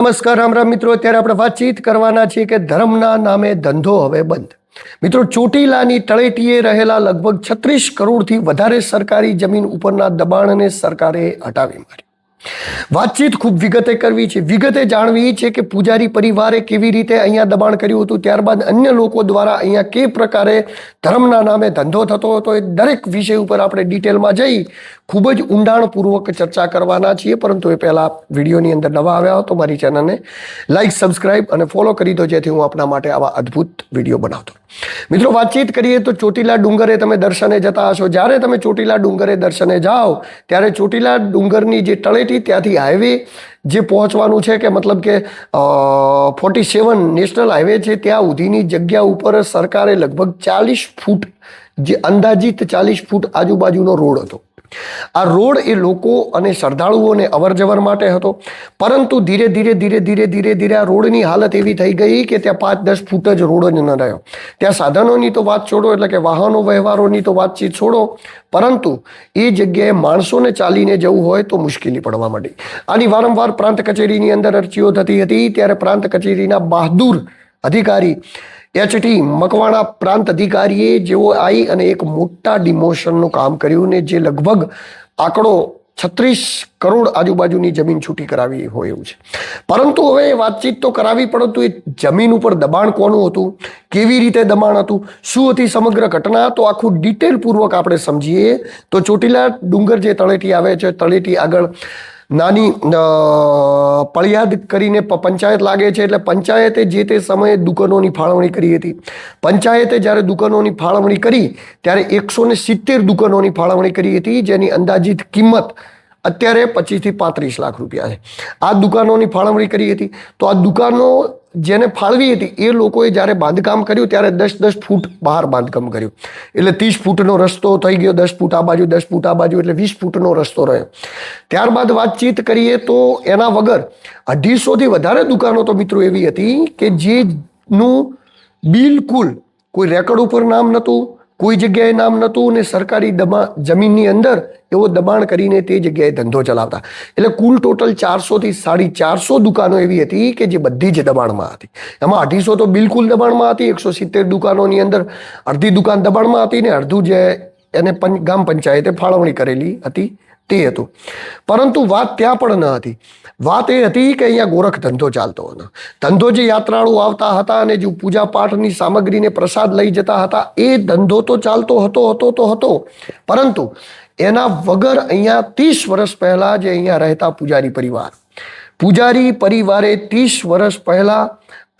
નમસ્કાર, રામ મિત્રો. અત્યારે આપણે વાતચીત કરવાના છીએ કે ધર્મના નામે ધંધો હવે બંધ. મિત્રો, ચોટીલાની તળેટીએ રહેલા લગભગ છત્રીસ કરોડથી વધારે સરકારી જમીન ઉપરના દબાણને સરકારે હટાવી મારી. વાતચીત ખૂબ વિગતે કરવી છે. વિગતે જાણવી છે કે પૂજારી પરિવારે કેવી રીતે અહીંયા દબાણ કર્યું હતું, ત્યારબાદ અન્ય લોકો દ્વારા અહીંયા કે પ્રકારે ધર્મના નામે ધંધો થતો હતો એ દરેક વિષય ઉપર આપણે ડિટેલમાં જઈ ખૂબ જ ઊંડાણપૂર્વક ચર્ચા કરવાના છીએ. પરંતુ એ પહેલાં વિડીયોની અંદર નવા આવ્યા હો તો મારી ચેનલને લાઈક, સબસ્ક્રાઇબ અને ફોલો કરી દો, જેથી હું આપના માટે આવા અદ્ભુત વીડિયો બનાવતો મિત્રો, વાતચીત કરીએ તો ચોટીલા ડુંગરે તમે દર્શને જતા હશો. જ્યારે તમે ચોટીલા ડુંગરે દર્શને જાઓ, ત્યારે ચોટીલા ડુંગરની જે તળેટી ત્યાંથી હાઈવે જે પહોંચવાનું છે કે મતલબ કે ફોર્ટી સેવન નેશનલ હાઈવે છે, ત્યાં સુધીની જગ્યા ઉપર સરકારે લગભગ ચાલીસ ફૂટ જે અંદાજિત ચાલીસ ફૂટ આજુબાજુનો રોડ હતો. આ રોડ એ લોકો અને શ્રદ્ધાળુઓને અવર જવર માટે હતો. પરંતુ ધીરે ધીરે ધીરે ધીરે ધીરે ધીરે આ રોડની હાલત એવી થઈ ગઈ કે ત્યાં પાંચ દસ ફૂટ જ રોડ જ ન રહ્યો. ત્યાં સાધનોની તો વાત છોડો, એટલે કે વાહનો, વ્યવહારોની તો વાતચીત છોડો. પરંતુ એ જગ્યાએ માણસોને ચાલીને જવું હોય તો મુશ્કેલી પડવા માંડી. આની વારંવાર પ્રાંત કચેરીની અંદર અરજીઓ થતી હતી. ત્યારે પ્રાંત કચેરીના બહાદુર અધિકારી એચટી મકવાણા પ્રાંત અધિકારીએ જેઓ આવી અને એક મોટા ડિમોશનનું કામ કર્યું ને જે લગભગ આંકડો છત્રીસ કરોડ આજુબાજુની જમીન છૂટી કરાવી હોય એવું છે. પરંતુ હવે વાતચીત તો કરાવી, પરંતુ એ જમીન ઉપર દબાણ કોનું હતું? કેવી રીતે દબાણ હતું? શું હતી સમગ્ર ઘટના? તો આખું ડિટેલપૂર્વક આપણે સમજીએ તો ચોટીલા ડુંગર જે તળેટી આવે છે, તળેટી આગળ નાની પળિયાદ કરીને પંચાયત લાગે છે એટલે પંચાયતે જે તે સમયે દુકાનોની ફાળવણી કરી હતી. પંચાયતે જ્યારે દુકાનોની ફાળવણી કરી, ત્યારે એકસો ને સિત્તેર દુકાનોની ફાળવણી કરી હતી, જેની અંદાજિત કિંમત અત્યારે પચીસથી પાંત્રીસ લાખ રૂપિયા છે. આ દુકાનોની ફાળવણી કરી હતી. તો આ દુકાનો જેને ફાળવી હતી, એ લોકોએ જ્યારે બાંધકામ કર્યું, ત્યારે દસ દસ ફૂટ બહાર બાંધકામ કર્યું. એટલે ત્રીસ ફૂટનો રસ્તો થઈ ગયો, દસ ફૂટ આ બાજુ, દસ ફૂટ આ બાજુ, એટલે વીસ ફૂટનો રસ્તો રહ્યો. ત્યારબાદ વાતચીત કરીએ તો એના વગર અઢીસોથી વધારે દુકાનો તો મિત્રો એવી હતી કે જેનું બિલકુલ કોઈ રેકર્ડ ઉપર નામ નહોતું કોઈ જગ્યાએ નામ નહોતું ને સરકારી દબા, જમીનની અંદર એવો દબાણ કરીને તે જગ્યાએ ધંધો ચલાવતા. એટલે કુલ ટોટલ ચારસોથી સાડી ચારસો દુકાનો એવી હતી કે જે બધી જ દબાણમાં હતી. એમાં અઢીસો તો બિલકુલ દબાણમાં હતી, એકસો સિત્તેર દુકાનોની અંદર અડધી દુકાન દબાણમાં હતી ને અડધું જે એને પંચ ગામ પંચાયતે ફાળવણી કરેલી હતી. તે હતું. પરંતુ વાત ત્યાં પણ ન હતી. વાત એ હતી કે અહીંયા ગોરખ ધંધો ચાલતો હતો. ધંધો જે યાત્રાળુ આવતા હતા અને જે પૂજા પાઠની સામગ્રીને પ્રસાદ લઈ જતા હતા, એ ધંધો તો ચાલતો હતો હતો તો હતો. પરંતુ એના વગર અહીંયા ત્રીસ વર્ષ પહેલાં જે અહીંયા રહેતા પૂજારી પરિવાર. પૂજારી પરિવારે ત્રીસ વર્ષ પહેલા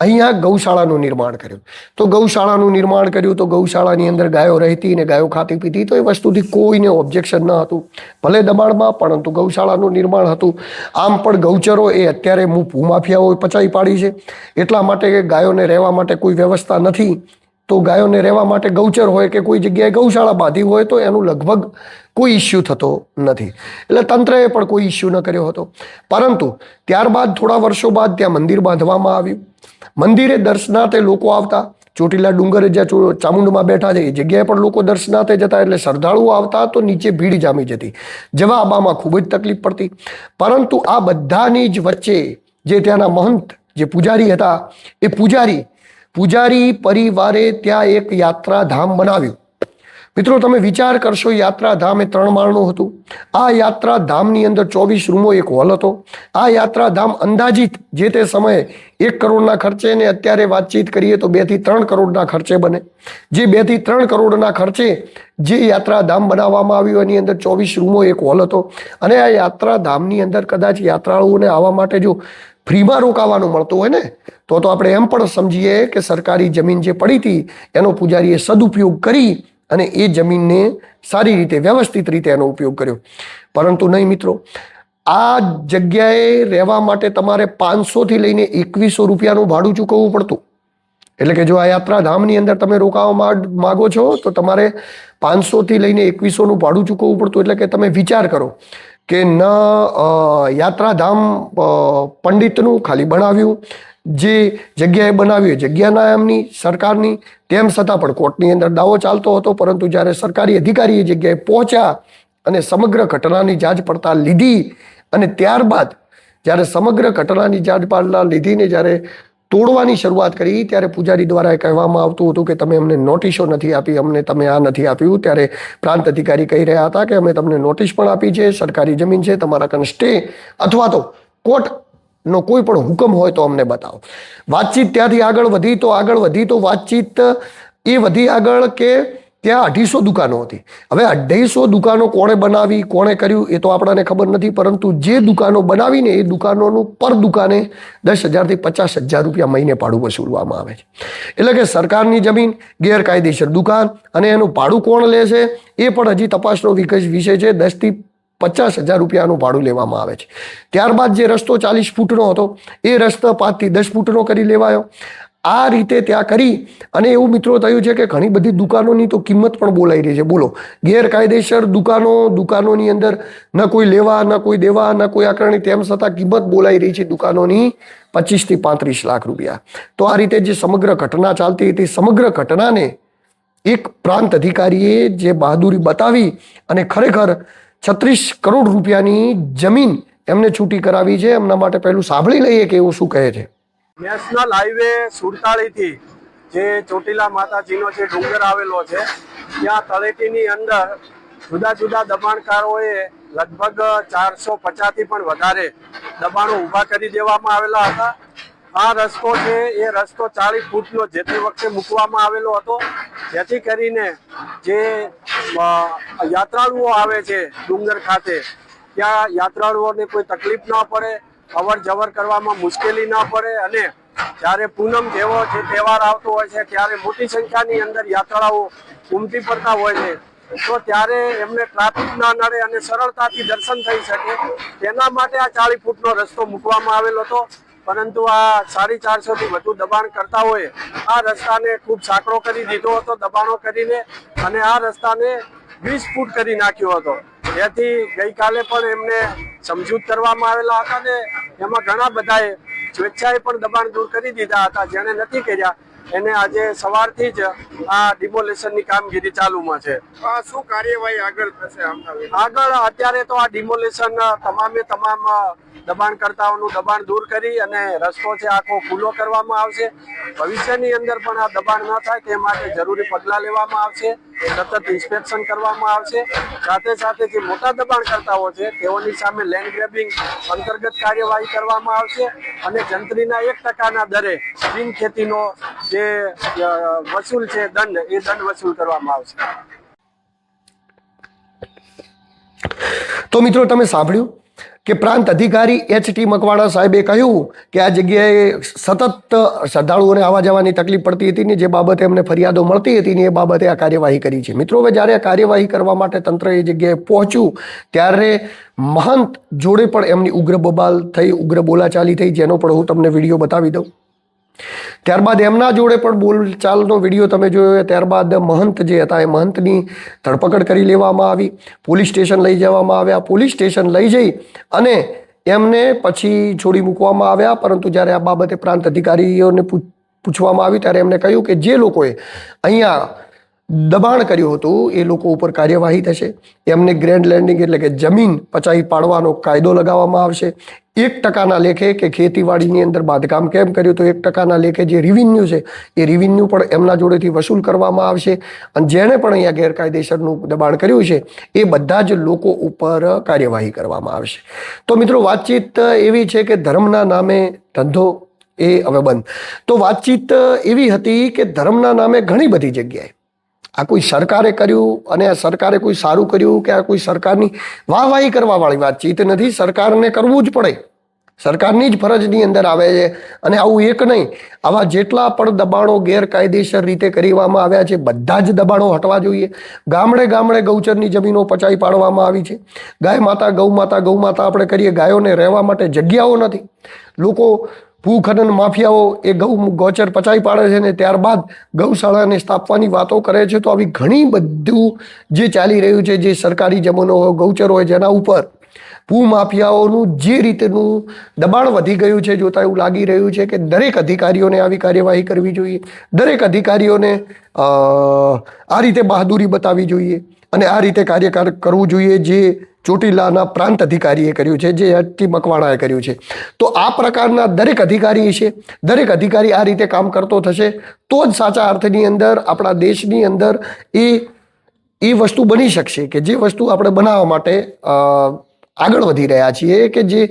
અહીંયા ગૌશાળાનું નિર્માણ કર્યું. તો ગૌશાળાનું નિર્માણ કર્યું તો ગૌશાળાની અંદર ગાયો રહેતી ને ગાયો ખાતી પીતી તો એ વસ્તુથી કોઈને ઓબ્જેક્શન ન હતું. ભલે દબાણમાં, પરંતુ ગૌશાળાનું નિર્માણ હતું. આમ પણ ગૌચરો એ અત્યારે હું ભૂમાફિયાઓ પચાવી પાડી છે. એટલા માટે કે ગાયોને રહેવા માટે કોઈ વ્યવસ્થા નથી. તો ગાયોને રહેવા માટે ગૌચર હોય કે કોઈ જગ્યાએ ગૌશાળા બાંધી હોય તો એનું લગભગ કોઈ ઇસ્યુ થતો નથી. એટલે તંત્રએ પણ કોઈ ઇસ્યુ ન કર્યો હતો. પરંતુ ત્યારબાદ થોડા વર્ષો બાદ ત્યાં મંદિર બાંધવામાં આવ્યું. મંદિરે દર્શનાર્થે લોકો આવતા. ચોટીલા ડુંગરે જ્યાં ચામુંડમાં બેઠા છે, એ જગ્યાએ પણ લોકો દર્શનાર્થે જતા. એટલે શ્રદ્ધાળુઓ આવતા તો નીચે ભીડ જામી જતી. જવા આવવામાં ખૂબ જ તકલીફ પડતી. પરંતુ આ બધાની જ વચ્ચે જે ત્યાંના મહંત જે પૂજારી હતા, એ પૂજારી પૂજારી પરિવારે ત્યાં એક યાત્રાધામ બનાવ્યું. મિત્રો, તમે વિચાર કરશો યાત્રાધામ એ ત્રણ માળનું હતું. આ યાત્રાધામની અંદર ચોવીસ રૂમો, એક હોલ હતો. આ યાત્રાધામ અંદાજિત જે તે સમયે એક કરોડના ખર્ચે ને અત્યારે વાતચીત કરીએ તો બેથી ત્રણ કરોડના ખર્ચે બને. જે બેથી ત્રણ કરોડના ખર્ચે જે યાત્રાધામ બનાવવામાં આવ્યું, એની અંદર ચોવીસ રૂમો, એક હોલ હતો. અને આ યાત્રાધામની અંદર કદાચ યાત્રાળુઓને આવવા માટે જો ફ્રીમાં રોકાવાનું મળતું હોય ને, તો તો આપણે એમ પણ સમજીએ કે સરકારી જમીન જે પડી હતી, એનો પૂજારીએ સદુપયોગ કરી અને એ જમીનને સારી રીતે, વ્યવસ્થિત રીતે એનો ઉપયોગ કર્યો. પરંતુ નહીં મિત્રો, આ જગ્યાએ રહેવા માટે તમારે પાંચસોથી લઈને એકવીસો રૂપિયાનું ભાડું ચૂકવવું પડતું. એટલે કે જો આ યાત્રાધામની અંદર તમે રોકાવા માગો છો, તો તમારે પાંચસોથી લઈને એકવીસોનું ભાડું ચૂકવવું પડતું. એટલે કે તમે વિચાર કરો કે ન યાત્રાધામ પંડિતનું ખાલી બનાવ્યું. જે જગ્યાએ બનાવ્યું જગ્યાના એમની સરકારની, તેમ છતાં પણ કોર્ટની અંદર દાવો ચાલતો હતો, પરંતુ જ્યારે સરકારી અધિકારી એ જગ્યાએ પહોંચ્યા અને સમગ્ર ઘટનાની જાંચ પડતાલ લીધી અને ત્યારબાદ જ્યારે સમગ્ર ઘટનાની જાંચ પડતાલ લીધીને જ્યારે તોડવાની શરૂઆત કરી ત્યારે પૂજારી દ્વારા કહેવામાં આવતું હતું કે તમે અમને નોટિસો નથી આપી, અમને તમે આ નથી આપ્યું. ત્યારે પ્રાંત અધિકારી કહી રહ્યા હતા કે અમે તમને નોટિસ પણ આપી છે, સરકારી જમીન છે, તમારા કન સ્ટે અથવા તો કોર્ટ નો કોઈ પણ હુકમ હોય તો અમને બતાવો. વાતચીત ત્યાંથી આગળ વધી, તો આગળ વધી તો વાતચીત એ વધી આગળ કે ત્યાં અઢીસો દુકાનો હતી. હવે અઢીસો દુકાનો કોણે બનાવી, કોણે કર્યું એ તો આપણને ખબર નથી, પરંતુ જે દુકાનો બનાવીને એ દુકાનોનું પર દુકાને દસ હજારથી પચાસ હજાર રૂપિયા મહિને ભાડું વસૂલવામાં આવે છે. એટલે કે સરકારની જમીન, ગેરકાયદેસર દુકાન અને એનું ભાડું કોણ લે છે? એ પણ હજી તપાસનો વિકસ, વિષય છે. દસથી પચાસ હજાર રૂપિયાનું ભાડું લેવામાં આવે છે. ત્યારબાદ જે રસ્તો ચાલીસ ફૂટનો હતો, એ રસ્તો પાંચથી દસ ફૂટનો કરી લેવાયો. આ રીતે ત્યાં કરી અને એવું મિત્રો થયું છે કે ઘણી બધી દુકાનોની તો કિંમત પણ બોલાઈ રહી છે. બોલો, ગેરકાયદેસર દુકાનો, દુકાનોની અંદર ન કોઈ લેવા, ન કોઈ દેવા, ન કોઈ આકરણી તેમ છતાં કિંમત બોલાઈ રહી છે દુકાનોની પચીસથી પાંત્રીસ લાખ રૂપિયા. તો આ રીતે જે સમગ્ર ઘટના ચાલતી હતી સમગ્ર ઘટનાને એક પ્રાંત અધિકારીએ જે બહાદુરી બતાવી અને ખરેખર છત્રીસ કરોડ રૂપિયાની જમીન એમને છૂટી કરાવી છે. એમના માટે પહેલું સાંભળી લઈએ કે એવું શું કહે છે. નેશનલ હાઈવે સુડતાળીથી જે ચોટીલા માતાજીનો જે ડુંગર આવેલો છે, ત્યાં તળેટીની અંદર જુદા જુદા દબાણકારોએ લગભગ ચારસો પચાસથી પણ વધારે દબાણો ઊભા કરી દેવામાં આવેલા હતા. આ રસ્તો છે, એ રસ્તો ચાલીસ ફૂટનો જે તે વખતે મૂકવામાં આવેલો હતો. જેથી કરીને જે યાત્રાળુઓ આવે છે ડુંગર ખાતે, ત્યાં યાત્રાળુઓને કોઈ તકલીફ ન પડે. અવર જવર કરવામાં મુશ્કેલી ન પડે અને જ્યારે પૂનમ જેવો જે તહેવાર આવતો હોય છે, ત્યારે મોટી સંખ્યાની અંદર યાત્રાળુઓ ઉમટી પડતા હોય છે. તો ત્યારે એમને ટ્રાફિક ના નડે અને સરળતાથી દર્શન થઈ શકે. તેના માટે આ ચાલીસ ફૂટનો રસ્તો મૂકવામાં આવેલો હતો. પરંતુ આ સાડી ચારસો થી વધુ દબાણ કરતા હોય આ રસ્તાને ખૂબ સાંકડો કરી દીધો હતો, દબાણો કરીને અને આ રસ્તાને વીસ ફૂટ કરી નાખ્યો હતો. જેથી ગઈકાલે પણ એમને સમજૂત કરવામાં આવેલા હતા ને એમાં ઘણા બધાએ સ્વેચ્છાએ પણ દબાણ દૂર કરી દીધા હતા, જેણે નથી કર્યા. એને આજે સવારથી જ આ ડિમોલેશનની કામગીરી ચાલુમાં છે. આ શું કાર્યવાહી આગળ થશે આગળ અત્યારે તો આ ડિમોલેશન તમામે તમામ દબાણકર્તાઓનું દબાણ દૂર કરી અને રસ્તો છે આખો ખુલ્લો કરવામાં આવશે. ભવિષ્યની અંદર પણ આ દબાણ ન થાય તે માટે જરૂરી પગલાં લેવામાં આવશે. સતત ઇન્સ્પેક્શન કરવામાં આવશે. સાથે સાથે જે મોટા દબાણકર્તાઓ છે તેઓની સામે લેન્ડ ગ્રેબિંગ અંતર્ગત કાર્યવાહી કરવામાં આવશે અને જંત્રીના એક ટકાના દરે બિન ખેતીનો જે વસૂલ છે દંડ, એ દંડ વસૂલ કરવામાં આવશે. તો મિત્રો તમે સાંભળ્યું કે પ્રાંત અધિકારી એચ ટી મકવાણા સાહેબે કહ્યું કે આ જગ્યાએ સતત શ્રદ્ધાળુઓને આવવા જવાની તકલીફ પડતી હતી ને જે બાબતે એમને ફરિયાદો મળતી હતી ને એ બાબતે આ કાર્યવાહી કરી છે. મિત્રો, હવે જ્યારે આ કાર્યવાહી કરવા માટે તંત્ર એ જગ્યાએ પહોંચ્યું, ત્યારે મહંત જોડે પણ એમની ઉગ્ર બબાલ થઈ, ઉગ્ર બોલાચાલી થઈ, જેનો પણ હું તમને વીડિયો બતાવી દઉં. ત્યારબાદ એમના જોડે પણ બોલચાલનો વીડિયો તમે જોયો ત્યારબાદ મહંત જે હતા, એ મહંતની ધરપકડ કરી લેવામાં આવી. પોલીસ સ્ટેશન લઈ જવામાં આવ્યા. પોલીસ સ્ટેશન લઈ જઈ અને એમને પછી છોડી મૂકવામાં આવ્યા. પરંતુ જ્યારે આ બાબતે પ્રાંત અધિકારીઓને પૂછવામાં આવ્યું ત્યારે એમને કહ્યું કે જે લોકોએ અહીંયા દબાણ કર્યું હતું, એ લોકો ઉપર કાર્યવાહી થશે. એમને ગ્રેન્ડ લેન્ડિંગ એટલે કે જમીન પચાવી પાડવાનો કાયદો લગાવવામાં આવશે. એક ટકાના લેખે કે ખેતીવાડીની અંદર બાંધકામ કેમ કર્યું તો એક ટકાના લેખે જે રિવિન્યુ છે, એ રિવિન્યુ પણ એમના જોડેથી વસૂલ કરવામાં આવશે. અને જેણે પણ અહીંયા ગેરકાયદેસરનું દબાણ કર્યું છે, એ બધા જ લોકો ઉપર કાર્યવાહી કરવામાં આવશે. તો મિત્રો, વાતચીત એવી છે કે ધર્મના નામે ધંધો એ હવે બંધ. તો વાતચીત એવી હતી કે ધર્મના નામે ઘણી બધી જગ્યાએ આ કોઈ સરકારે કર્યું અને આ સરકારે કોઈ સારું કર્યું કે આ કોઈ સરકારની વાહવાહી કરવાવાળી વાતચીત નથી, સરકારને કરવું જ પડે. સરકારની જ ફરજની અંદર આવે છે. અને આવું એક નહીં, આવા જેટલા પણ દબાણો ગેરકાયદેસર રીતે કરવામાં આવ્યા છે, બધા જ દબાણો હટવા જોઈએ. ગામડે ગામડે ગૌચરની જમીનો પચાવી પાડવામાં આવી છે. ગાય માતા, ગૌ માતા ગૌ માતા આપણે કરીએ, ગાયોને રહેવા માટે જગ્યાઓ નથી. લોકો ભૂખનન માફિયાઓ એ ગૌ ગૌચર પચાવી પાડે છે ને ત્યારબાદ ગૌશાળાને સ્થાપવાની વાતો કરે છે, તો આવી ઘણી બધું જે ચાલી રહ્યું છે, જે સરકારી જમીનો હોય, ગૌચર હોય, જેના ઉપર ભૂ માફિયાઓનું જે રીતનું દબાણ વધી ગયું છે, જોતા એવું લાગી રહ્યું છે કે દરેક અધિકારીઓને આવી કાર્યવાહી કરવી જોઈએ, દરેક અધિકારીઓને આ રીતે બહાદુરી બતાવવી જોઈએ. અને આ રીતે કાર્યકાર કરવું જોઈએ જે ચોટીલાના પ્રાંત અધિકારીએ કર્યું છે, જે એચ ટી મકવાણાએ કર્યું છે. તો આ પ્રકારના દરેક અધિકારી છે, દરેક અધિકારી આ રીતે કામ કરતો થશે, તો જ સાચા અર્થની અંદર આપણા દેશની અંદર એ એ વસ્તુ બની શકશે કે જે વસ્તુ આપણે બનાવવા માટે આગળ વધી રહ્યા છીએ કે જે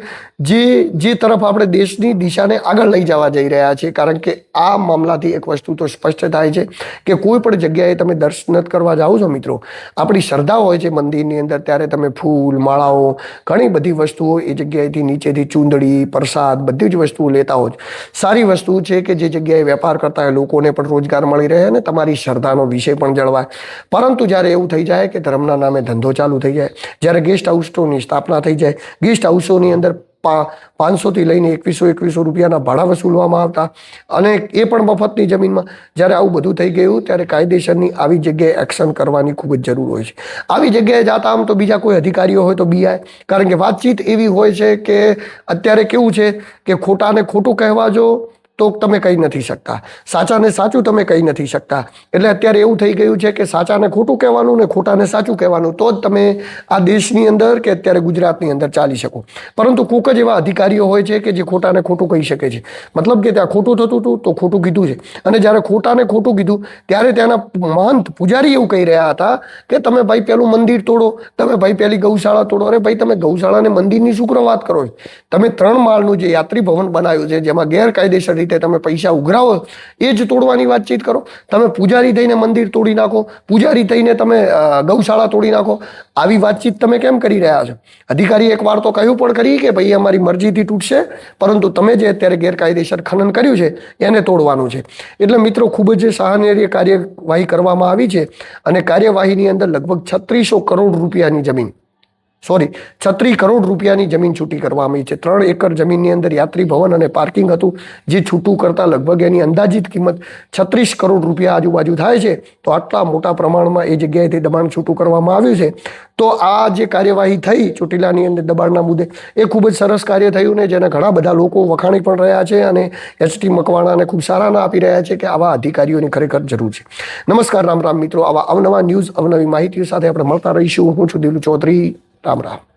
જે જે તરફ આપણે દેશની દિશાને આગળ લઈ જવા જઈ રહ્યા છીએ. કારણ કે આ મામલાથી એક વસ્તુ તો સ્પષ્ટ થાય છે કે કોઈ પણ જગ્યાએ તમે દર્શન કરવા જાઓ છો મિત્રો. આપણી શ્રદ્ધા હોય છે મંદિરની અંદર, ત્યારે તમે ફૂલ, માળાઓ, ઘણી બધી વસ્તુઓ એ જગ્યાએથી નીચેથી ચૂંદડી, પ્રસાદ, બધી જ વસ્તુઓ લેતા હોય સારી વસ્તુ છે કે જે જગ્યાએ વેપાર કરતા હોય લોકોને પણ રોજગાર મળી રહે અને તમારી શ્રદ્ધાનો વિષય પણ જળવાય. પરંતુ જ્યારે એવું થઈ જાય કે ધર્મના નામે ધંધો ચાલુ થઈ જાય, જ્યારે ગેસ્ટ હાઉસની સ્થાપના થઈ જાય. ગેસ્ટ હાઉસોની અંદર પા, પાંચસોથી લઈને એકવીસો એકવીસો રૂપિયાના ભાડા વસૂલવામાં આવતા. અને એ પણ મફતની જમીનમાં. જ્યારે આવું બધું થઈ ગયું, ત્યારે કાયદેસરની આવી જગ્યાએ એક્શન કરવાની ખૂબ જ જરૂર હોય છે. આવી જગ્યાએ જાતા આમ તો બીજા કોઈ અધિકારીઓ હોય તો બીઆય કારણ કે વાતચીત એવી હોય છે કે અત્યારે કેવું છે કે ખોટાને ખોટું કહેવા જો તો તમે કહી નથી શકતા. સાચાને સાચું તમે કહી નથી શકતા. એટલે અત્યારે એવું થઈ ગયું છે કે સાચાને ખોટું કહેવાનું ને ખોટાને સાચું કહેવાનું, તો જ તમે આ દેશની અંદર કે અત્યારે ગુજરાતની અંદર ચાલી શકો. પરંતુ કોક જ એવા અધિકારીઓ હોય છે કે જે ખોટાને ખોટું કહી શકે છે. મતલબ કે ત્યાં ખોટું થતું હતું તો ખોટું કીધું છે. અને જ્યારે ખોટાને ખોટું કીધું, ત્યારે ત્યાંના મહંત પૂજારી એવું કહી રહ્યા હતા કે તમે ભાઈ પેલું મંદિર તોડો, તમે ભાઈ પેલી ગૌશાળા તોડો. અરે ભાઈ, તમે ગૌશાળાને મંદિરની શું કરવા વાત કરો તમે ત્રણ માળનું જે યાત્રી ભવન બનાવ્યું છે, જેમાં ગેરકાયદેસર રીતે તમે પૈસા ઉઘરાવો, એ જ તોડવાની વાતચીત કરો. તમે પૂજારી થઈને મંદિર તોડી નાખો, પૂજારી થઈને તમે ગૌશાળા તોડી નાખો. આવી વાતચીત તમે કેમ કરી રહ્યા છો? અધિકારી એક વાર તો કહ્યું પણ કરી કે ભાઈ અમારી મરજીથી તૂટશે, પરંતુ તમે જે અત્યારે ગેરકાયદેસર ખનન કર્યું છે, એને તોડવાનું છે. એટલે મિત્રો, ખૂબ જ સહાયનીય કાર્યવાહી કરવામાં આવી છે અને કાર્યવાહીની અંદર લગભગ છત્રીસો કરોડ રૂપિયાની જમીન સોરી છત્રીસ કરોડ રૂપિયાની જમીન છૂટી કરવામાં આવી છે. ત્રણ એકર જમીનની અંદર યાત્રી ભવન અને પાર્કિંગ હતું, જે છૂટું કરતાં લગભગ એની અંદાજિત કિંમત છત્રીસ કરોડ રૂપિયા આજુબાજુ થાય છે. તો આટલા મોટા પ્રમાણમાં એ જગ્યાએથી દબાણ છૂટું કરવામાં આવ્યું છે. તો આ જે કાર્યવાહી થઈ ચોટીલાની અંદર દબાણના મુદ્દે, એ ખૂબ જ સરસ કાર્ય થયું ને જેને ઘણા બધા લોકો વખાણી પણ રહ્યા છે અને એસટી મકવાણાને ખૂબ સારાના આપી રહ્યા છે કે આવા અધિકારીઓની ખરેખર જરૂર છે. નમસ્કાર, રામ રામ મિત્રો. આવા અવનવા ન્યૂઝ, અવનવી માહિતીઓ સાથે આપણે મળતા રહીશું. હું છું દિલુ ચૌધરી. રામ રામ.